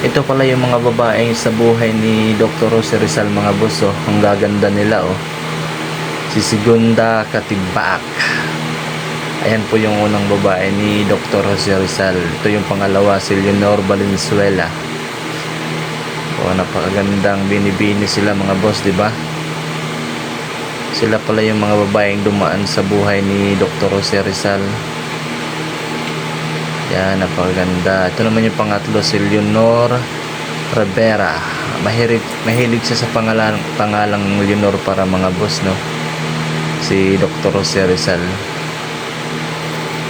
Ito pala yung mga babaeng sa buhay ni Dr. Jose Rizal mga boss oh. Ang gaganda nila oh. Si Segunda Katibaak. Ayan po yung unang babae ni Dr. Jose Rizal. Ito yung pangalawa si Leonor Valenzuela. Oh, napakagandang binibini sila mga boss, di ba? Sila pala yung mga babaeng dumaan sa buhay ni Dr. Jose Rizal. Yan, napakaganda. Ito naman yung pangatlo, si Leonor Rivera. Mahilig, mahilig siya sa pangalan, pangalang Leonor para mga boss, no? Si Dr. Jose Rizal.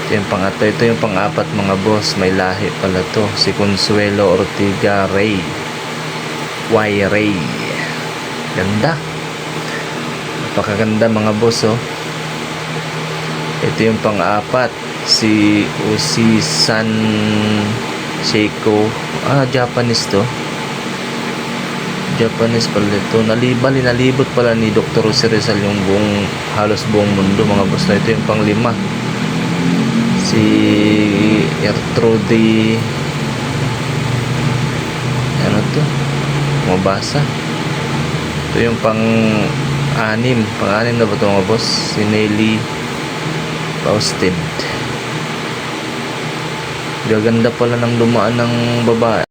Ito yung pangatlo. Ito yung pang-apat mga boss. May lahi pala to. Si Consuelo Ortiga Rey. Y. Ray. Ganda. Napakaganda mga boss, oh. Ito yung pang-apat. Si Usi San Seiko. Ah, Japanese to. Japanese pala ito. Nalibali, nalibot pala ni Dr. Jose Rizal yung buong, halos buong mundo mga boss na ito yung pang-lima. Si Ertrude ano to? Mabasa. Ito yung pang-anim. Pang-anim na ba ito mga boss? Si Nelly Fausted. Gaganda pala ng dumaan ng babae.